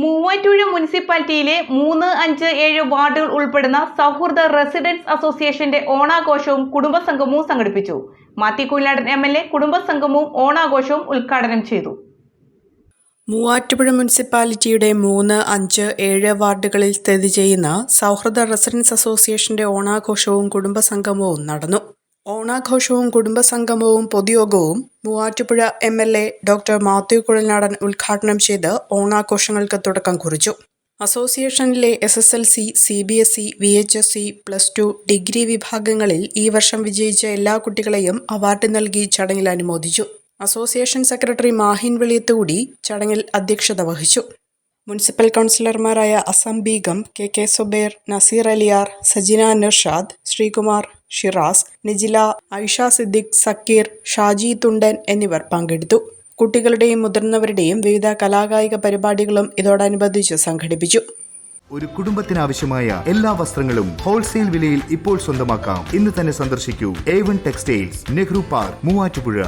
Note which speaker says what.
Speaker 1: മൂവാറ്റുപുഴ മുനിസിപ്പാലിറ്റിയിലെ മൂന്ന് അഞ്ച് ഏഴ് വാർഡുകൾ ഉൾപ്പെടുന്ന സൗഹൃദ റെസിഡൻസ് അസോസിയേഷന്റെ ഓണാഘോഷവും കുടുംബസംഗമവും സംഘടിപ്പിച്ചു. Mathew Kuyiladan M L A കുടുംബസംഗമവും ഓണാഘോഷവും ഉദ്ഘാടനം ചെയ്തു.
Speaker 2: മൂവാറ്റുപുഴ മുനിസിപ്പാലിറ്റിയുടെ മൂന്ന് അഞ്ച് ഏഴ് വാർഡുകളിൽ സ്ഥിതി ചെയ്യുന്ന സൗഹൃദ റെസിഡൻസ് അസോസിയേഷന്റെ ഓണാഘോഷവും കുടുംബസംഗമവും നടന്നു. ഓണാഘോഷവും കുടുംബസംഗമവും പൊതുയോഗവും Muvattupuzha M L A doctor Mathew Kuzhalnadan ഉദ്ഘാടനം ചെയ്ത് ഓണാഘോഷങ്ങൾക്ക് തുടക്കം കുറിച്ചു. അസോസിയേഷനിലെ S S L C C B S E V H S C plus two degree വിഭാഗങ്ങളിൽ ഈ വർഷം വിജയിച്ച എല്ലാ കുട്ടികളെയും അവാർഡ് നൽകി ചടങ്ങിൽ അനുമോദിച്ചു. അസോസിയേഷൻ സെക്രട്ടറി മാഹിൻ വെളിയത്തുകൂടി ചടങ്ങിൽ അധ്യക്ഷത വഹിച്ചു. മുനിസിപ്പൽ കൗൺസിലർമാരായ അസം ബീഗം കെ കെ സുബേർ നസീർ അലിയാർ സജിന നിർഷാദ് ശ്രീകുമാർ ഷിറാസ് നിജില ഐഷ സിദ്ദിഖ് സക്കീർ ഷാജി തുണ്ടൻ എന്നിവർ പങ്കെടുത്തു. കുട്ടികളുടെയും മുതിർന്നവരുടെയും വിവിധ കലാകായിക പരിപാടികളും ഇതോടനുബന്ധിച്ച് സംഘടിപ്പിച്ചു.
Speaker 3: ഒരു കുടുംബത്തിനാവശ്യമായ എല്ലാ വസ്ത്രങ്ങളും ഹോൾസെയിൽ വിലയിൽ ഇപ്പോൾ സ്വന്തമാക്കാം. ഇന്ന് തന്നെ സന്ദർശിക്കൂ. A one textiles Nehru park Muvattupuzha.